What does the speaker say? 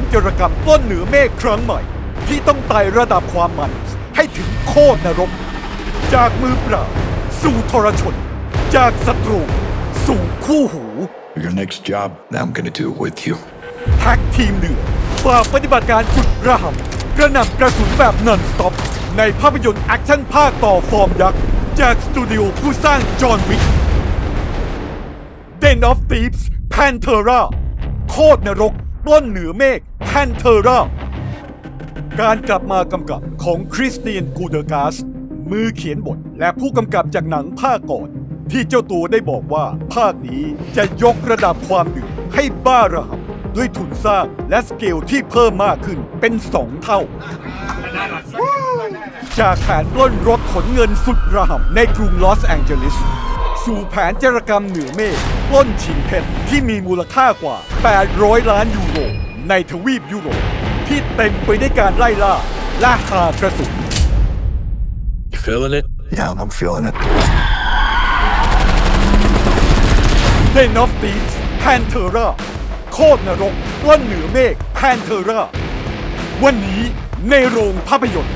นจรกรรมปล้นเหนือเมฆครั้งใหม่ ที่ต้องไต่ระดับความมัน ให้ถึงโคตรนรก จากมือเปล่า สู่ทรชน จากศัตรู สู่คู่หู Your next job, I'm gonna do it with you. แท็กทีมเดือดฝ่าปฏิบัติการสุดระห่ำกระหน่ำกระสุนแบบนอนสต็อป ในภาพยนตร์แอคชั่นภาคต่อฟอร์มยักษ์ จากสตูดิโอผู้สร้างจอห์นวิก Den of Thieves Pantera โคตรนรก ปล้นเหนือเมฆ Pantera การกลับมากำกับของคริสเตียนกูเดอร์กาส มือเขียนบทและผู้กำกับจากหนังภาคก่อน ที่เจ้าตัวได้บอกว่า ภาคนี้จะยกระดับความเดือดให้บ้าระห่ำด้วยทุนสร้างและสเกลที่เพิ่มมากขึ้นเป็นสองเท่า จากแผนปล้นรถขนเงินสุดระห่ำในกรุงลอสแองเจลิส สู่แผนจารกรรมเหนือเมฆปล้นชิงเพชรที่มีมูลค่ากว่า 800 ล้านยูโร ในทวีปยุโรป ที่เต็มไปด้วยการไล่ล่าและหากระสุน You feeling it? Yeah, I'm feeling it. Den of Thieves Pantera โคตรนรกปล้นเหนือเมฆ Pantera วันนี้ในโรงภาพยนตร์